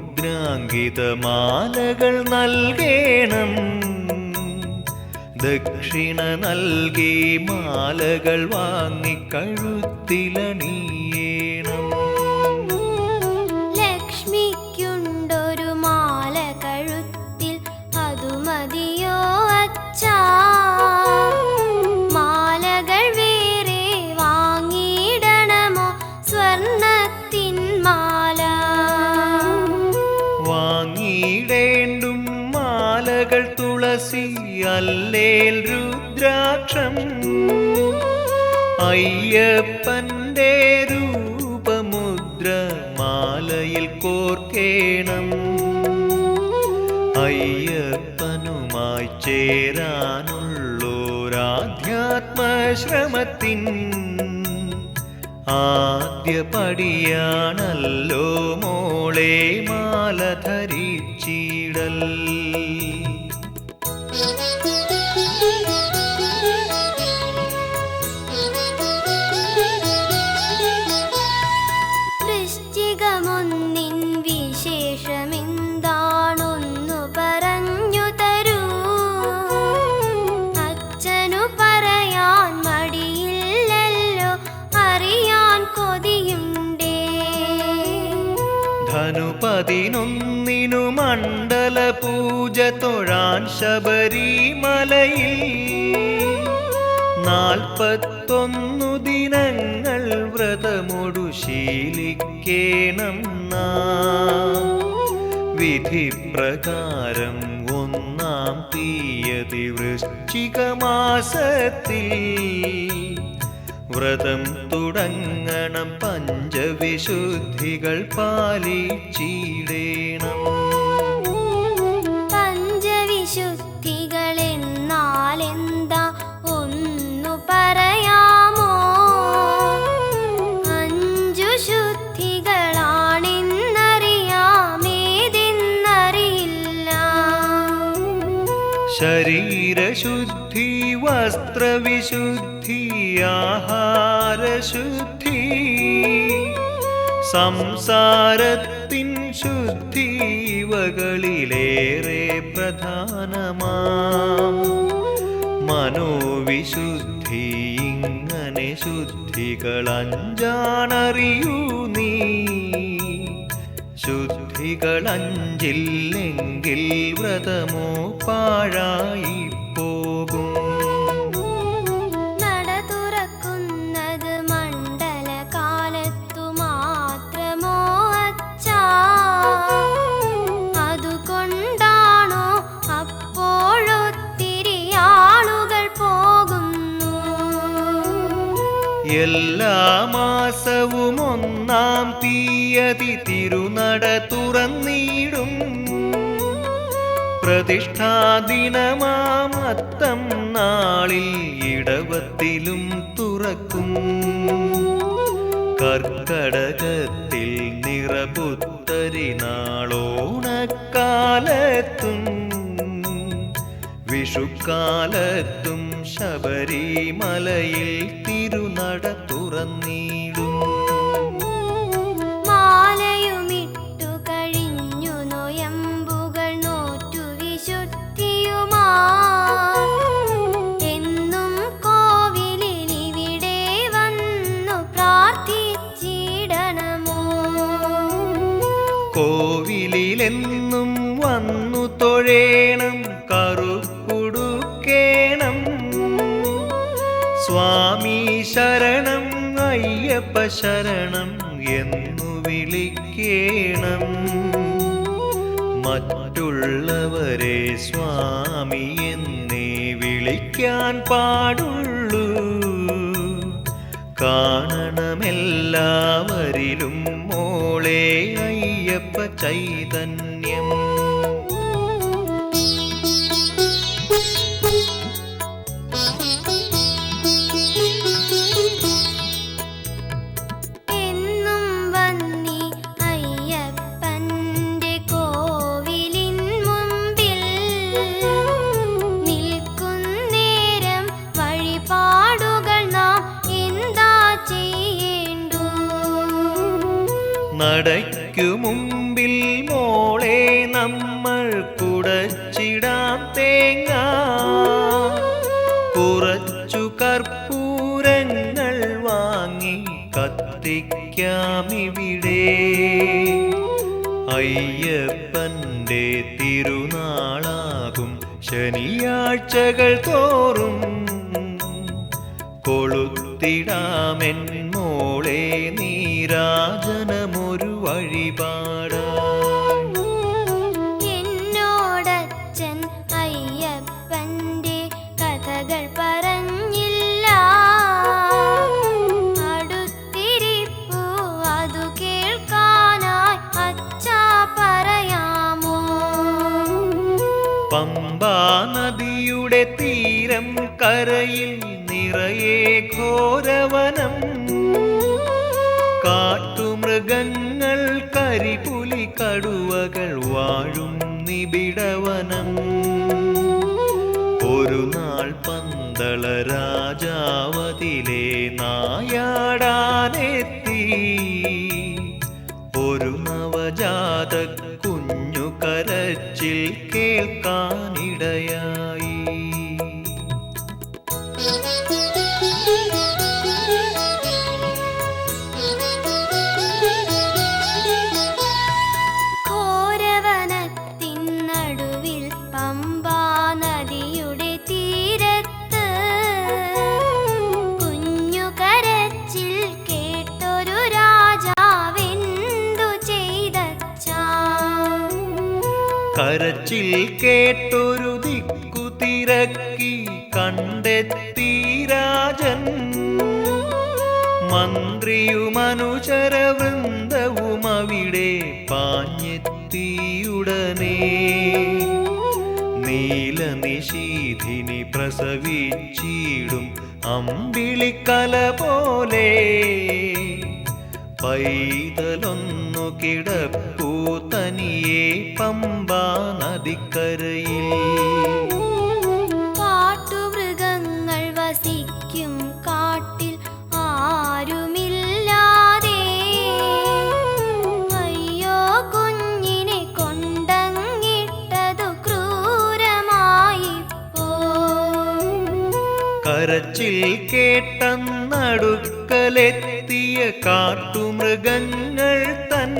തിരുമുദ്രാങ്കിത മാലകൾ നൽകേണം. ദക്ഷിണ നൽകി മാലകൾ വാങ്ങി അയ്യപ്പന്റെ രൂപമുദ്ര മാലയിൽ കോർക്കേണം. അയ്യപ്പനുമായി ചേരാനുള്ളോരാധ്യാത്മശ്രമത്തിൻ ആദ്യ പടിയാണല്ലോ മോളെ മാല ധരിച്ചിടൽ പതിനൊന്നിനു മണ്ഡല പൂജ തൊഴാൻ ശബരിമലയിൽ. നാൽപ്പത്തൊന്നു ദിനങ്ങൾ വ്രതമൊടു ശീലിക്കേണം നാം. വിധി പ്രകാരം ഒന്നാം തീയതി വൃശ്ചിക മാസത്തിൽ വ്രതം തുടങ്ങണം പഞ്ചവിശുദ്ധികൾ പാലിച്ചിടേണം. പഞ്ചവിശുദ്ധികൾ എന്നാലെന്താ ഒന്നു പറയാമോ? അഞ്ചു ശുദ്ധികളാണെന്നറിയാമേതെന്നറിയില്ല ശരീരശുദ്ധി വസ്ത്രവിശുദ്ധി ആഹാരശുദ്ധി സംസാരത്തിൻ ശുദ്ധി ഇവകളിലേറെ പ്രധാനമാം. മനോവിശുദ്ധി ഇങ്ങനെ ശുദ്ധികൾ അഞ്ചാണറിയൂ നീ. ശുദ്ധികൾ അഞ്ചില്ലെങ്കിൽ വ്രതമോ പാഴായി തിരുനട തുറന്നിടും. പ്രതിഷ്ഠാദിനമാമത്തം നാളിൽ ഇടവത്തിലും തുറക്കും. കർക്കടകത്തിൽ നിറപുത്തരി നാളോണക്കാലത്തും വിഷുക്കാലത്തും ശബരിമലയിൽ തിരുനട തുറന്നിടും ശരണം എന്നു വിളിക്കേണം. മറ്റുള്ളവരെ സ്വാമി എന്നേ വിളിക്കാൻ പാടുള്ളൂ. കാണണമെല്ലാവരിലും മോളെ അയ്യപ്പ ചൈതന്യം. നടയ്ക്കു മുമ്പിൽ മോളെ നമ്മൾ കുടച്ചിടാം തേങ്ങ. കുറച്ചു കർപ്പൂരങ്ങൾ വാങ്ങി കത്തിക്കാമിവിടെ. അയ്യപ്പന്റെ തിരുനാളാകും ശനിയാഴ്ചകൾ തോറും. കൊളുത്തിടാമെൻ കരയിൽ നിറയെ ഘോരവനം. കാട്ടുമൃഗങ്ങൾ കരിപുലി കടുവകൾ വാഴും നിബിഡവനം. ഒരു നാൾ പന്തള രാജാവതിലെ നായാടാനെത്തി. ഒരു നവജാത കുഞ്ഞു കരച്ചിൽ കേൾക്കാനിടയായി. കേട്ടൊരു ദിക്കു തിരക്കി കണ്ടെത്തി രാജൻ. മന്ത്രിയും അനുചര വൃന്ദവും അവിടെ പാഞ്ഞെത്തിയുടനെ. നീലനിശീധിനി പ്രസവിച്ചിടും അമ്പിളിക്കല പോലെ. പൈതലൊന്നു കിടപ്പൂ തനിയെ പമ്പാ നദിക്കരയിൽ. കാട്ടുമൃഗങ്ങൾ വസിക്കും കാട്ടിൽ ആരുമില്ലാതെ. അയ്യോ കുഞ്ഞിനെ കൊണ്ടങ്ങിട്ടതു ക്രൂരമായി കരച്ചിൽ കേട്ടെന്നടുക്കലെത്തിയ കാട്ടുമൃഗങ്ങൾ തൻ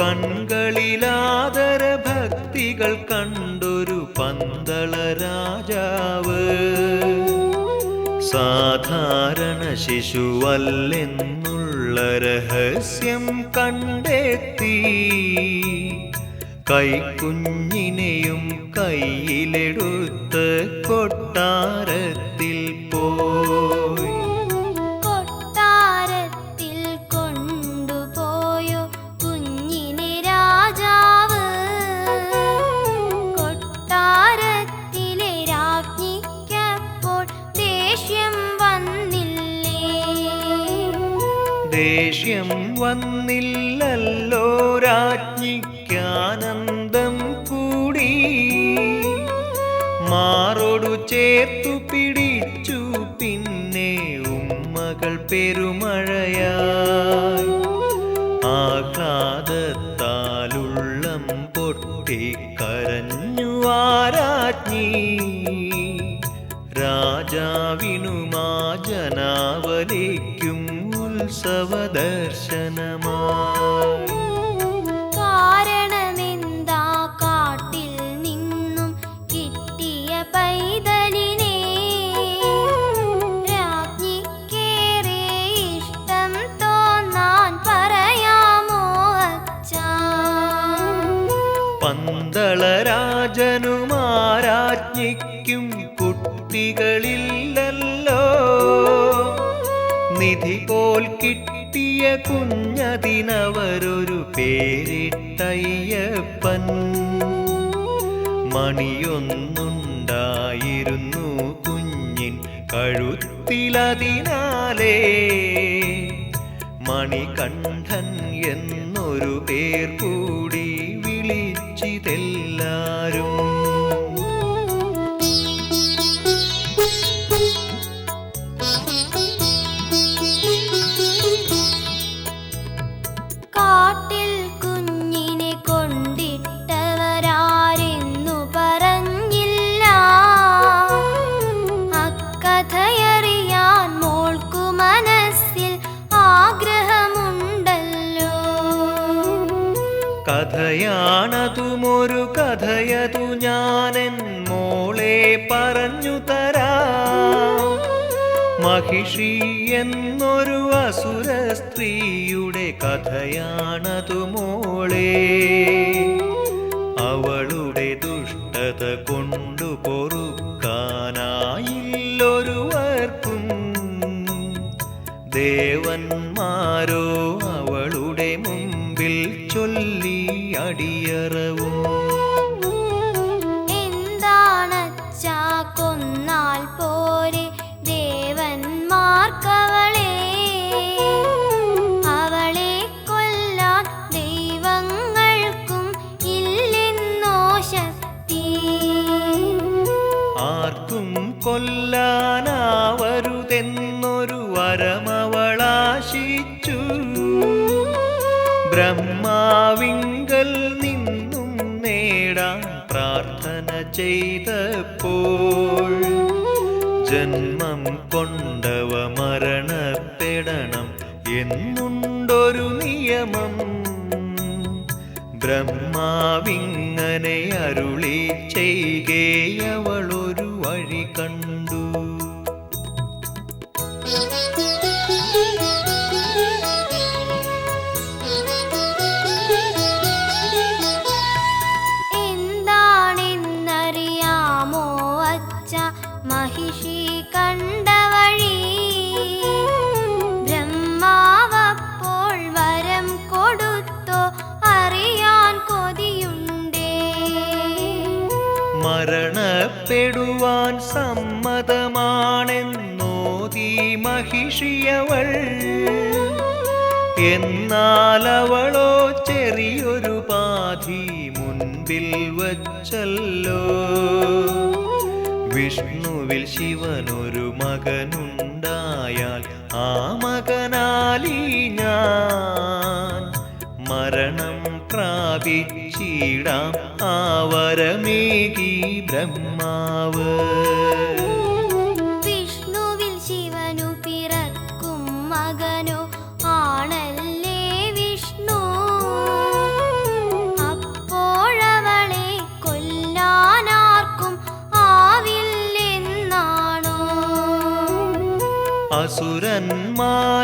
കൺകളിലാദര ഭക്തികൾ കണ്ടൊരു പന്തള രാജാവ് സാധാരണ ശിശുവല്ലെന്നുള്ള രഹസ്യം കണ്ടെത്തി. കൈക്കുഞ്ഞിനെയും കയ്യിലെടുത്ത് കൊട്ടാരത്തിൽ ദേഷ്യം വന്നില്ലല്ലോ രാജ്ഞിക്കാനന്ദം കൂടി. മാറോടു ചേർത്തു പിടിച്ചു പിന്നെ ഉമ്മകൾ പെരുമഴയായി ಸವರ മണിയൊന്നുണ്ടായിരുന്നു കുഞ്ഞിൻ കഴുത്തിലതിനാലേ. മണികണ്ഠൻ എന്നൊരു പേർ കൂടി വിളിച്ചിതെല്ലാരും അസുര സ്ത്രീയുടെ കഥയാണതു മോളെ. അവളുടെ ദുഷ്ടത കൊണ്ടു പൊറുക്കാനായില്ലൊരുവർക്കും. ദേവന്മാരോ അവളുടെ മുമ്പിൽ ചൊല്ലി അടിയറവും വരമവളാശിച്ചു ബ്രഹ്മാവിങ്കൽ നിന്നും നേടാൻ പ്രാർത്ഥന ചെയ്തപ്പോൾ ജന്മം കൊണ്ടവ മരണപ്പെടണം എന്നുണ്ടൊരു നിയമം. ബ്രഹ്മാവിങ്ങനെ അരുളി ചെയ്കേ മഹിഷി കണ്ട വഴി ബ്രഹ്മാവപ്പോൾ വരം കൊടുത്തോ അറിയാൻ കൊതിയുണ്ടേ. മരണപ്പെടുവാൻ സമ്മതമാണെന്നോതി മഹിഷിയവൾ. എന്നാലവളോ ചെറിയൊരു പാധി മുൻപിൽ വച്ചല്ലോ. വിഷ്ണുവിൽ ശിവനൊരു മകനുണ്ടായാൽ ആ മകനാലി ഞാൻ മരണം പ്രാപിച്ചിടാം ആവരമേകി വരമേകി ബ്രഹ്മാവ്.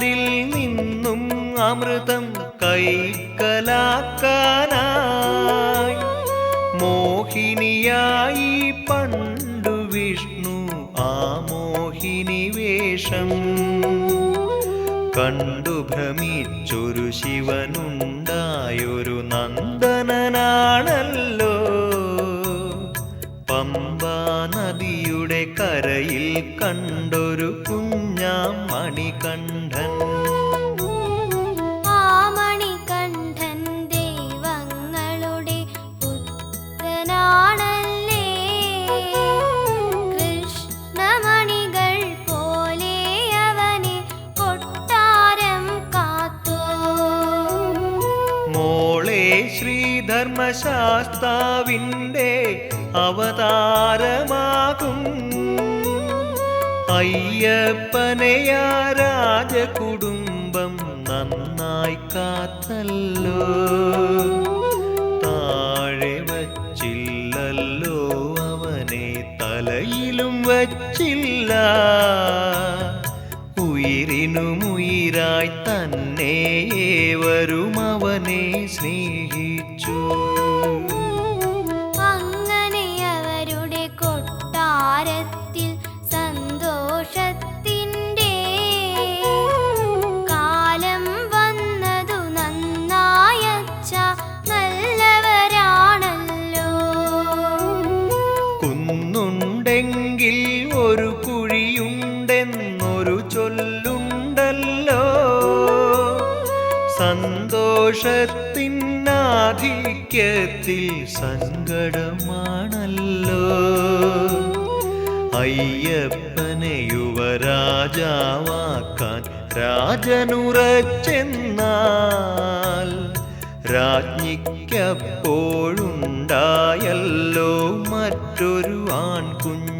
അസുരന്മാരിൽ നിന്നും അമൃതം കൈക്കലാക്കാനായി മോഹിനിയായി പണ്ടു വിഷ്ണു ആ മോഹിനി വേഷം കണ്ടു ഭ്രമിച്ചൊരു ശിവനുണ്ടായൊരു ശ്രീധർമ്മശാസ്താവിന്റെ അവതാരമാകും. അയ്യപ്പനെയാ രാജകുടുംബം നന്നായി കാത്തല്ലോ. താഴെ വച്ചില്ലല്ലോ അവനെ തലയിലും വച്ചില്ല. ഉയിരിനുമുയിരായി തന്നെ വരും അവനെ സ്നേഹിച്ചു കുഴിയുണ്ടെന്നൊരു ചൊല്ലുണ്ടല്ലോ. സന്തോഷത്തിനാധിക്യത്തിൽ സങ്കടമാണല്ലോ. അയ്യപ്പനെ യുവരാജാവാക്കാൻ രാജനുറച്ചെന്നാൽ രാജ്ഞിക്കപ്പോഴുണ്ടായല്ലോ മറ്റൊരു ആൺകുഞ്ഞ്.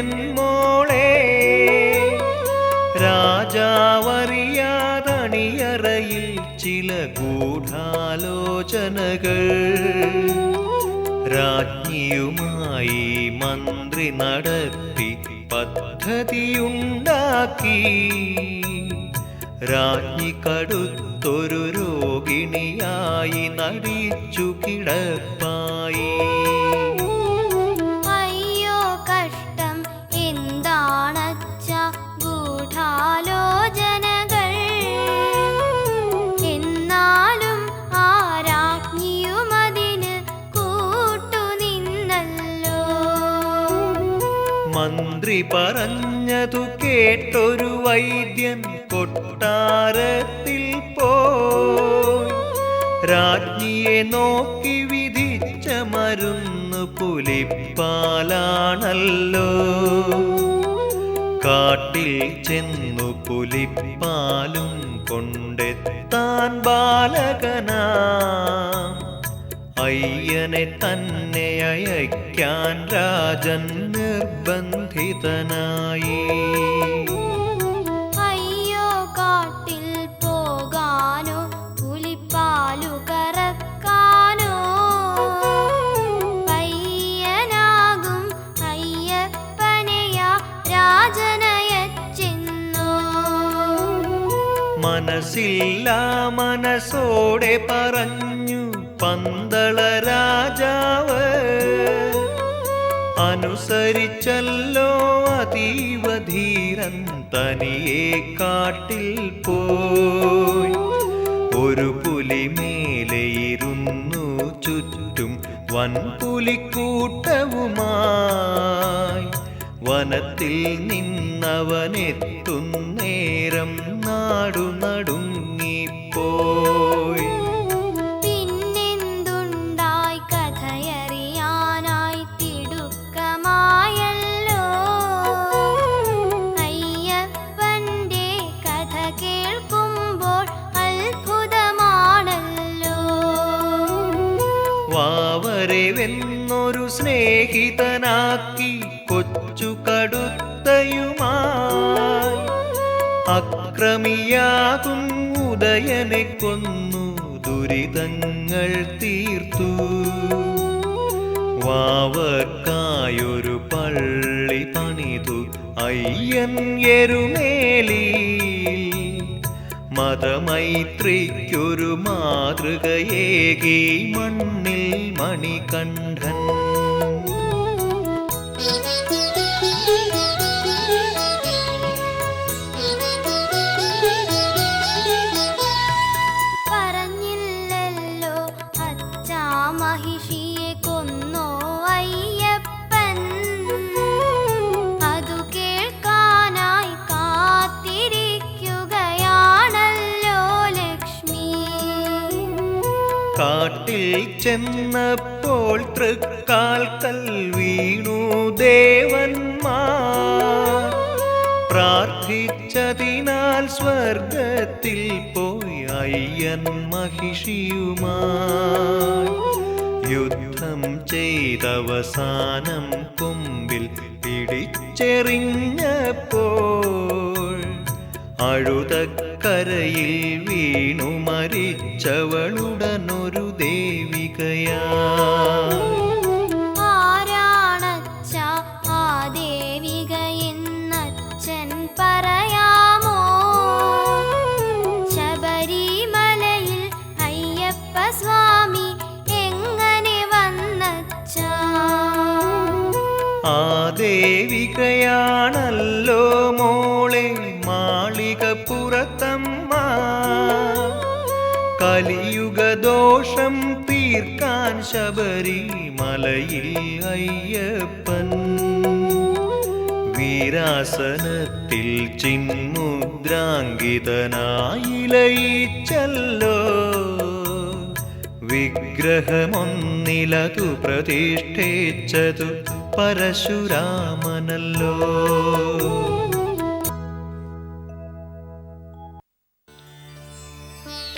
മോളെ രാജാവറിയാതണിയറയിൽ ചില ഗൂഢാലോചനകൾ. രാജ്ഞിയുമായി മന്ത്രി നടത്തി പദ്ധതിയുണ്ടാക്കി. രാജ്ഞി കടുത്തൊരു രോഗിണിയായി നടിച്ചു കിടപ്പായി. മന്ത്രി പറഞ്ഞതു കേട്ടൊരു വൈദ്യൻ കൊട്ടാരത്തിൽ പോയി. രാജ്ഞിയെ നോക്കി വിധിച്ച മരുന്ന് പുലിപ്പാലാണല്ലോ. കാട്ടിൽ ചെന്നു പുലിപ്പാലും കൊണ്ടെത്താൻ ബാലകനാ. അയ്യനെ തന്നെ അയക്കാൻ രാജൻ നിർബന്ധിതനായി അയ്യോ കാട്ടിൽ പോകാനോ പുലിപ്പാലു കറക്കാനോ. പയ്യനാകും അയ്യപ്പനെയാ രാജനയച്ചെന്നോ. മനസ്സില്ല മനസ്സോടെ പറഞ്ഞു തനിയെ കാട്ടിൽ പോയി. ഒരു പുലി മേലെയിരുന്നു ചുറ്റും വൻപുലിക്കൂട്ടവുമായി വനത്തിൽ നിന്നവനെത്തുന്നേരം നാടു നടുങ്ങിപ്പോയി ഉദയനെ കൊന്നു ദുരിതങ്ങൾ തീർത്തു. വാവർക്കായൊരു പള്ളി പണിതു അയ്യൻ എരുമേലി മതമൈത്രിക്കൊരു മാതൃകയേകി മണ്ണിൽ മണികണ്ഠൻ ചെന്നപ്പോൾ തൃക്കാൽക്കൽ വീണു ദേവന്മാർ പ്രാർത്ഥിച്ചതിനാൽ സ്വർഗത്തിൽ പോയി അയ്യൻ മഹിഷിയുമായി യുദ്ധം ചെയ്തവസാനം കൊമ്പിൽ പിടിച്ചെറിഞ്ഞപ്പോൾ അഴുതക്കരയിൽ വീണു മരിച്ചവളുടനൊരു இருக்கையா ശബരിമലയിൽ അയ്യപ്പൻ വീരാസനത്തിൽ ചിന്മുദ്രാങ്കിതനായിലയിച്ചല്ലോ. വിഗ്രഹമൊന്നിലതു പ്രതിഷ്ഠിച്ചതു പരശുരാമനല്ലോ.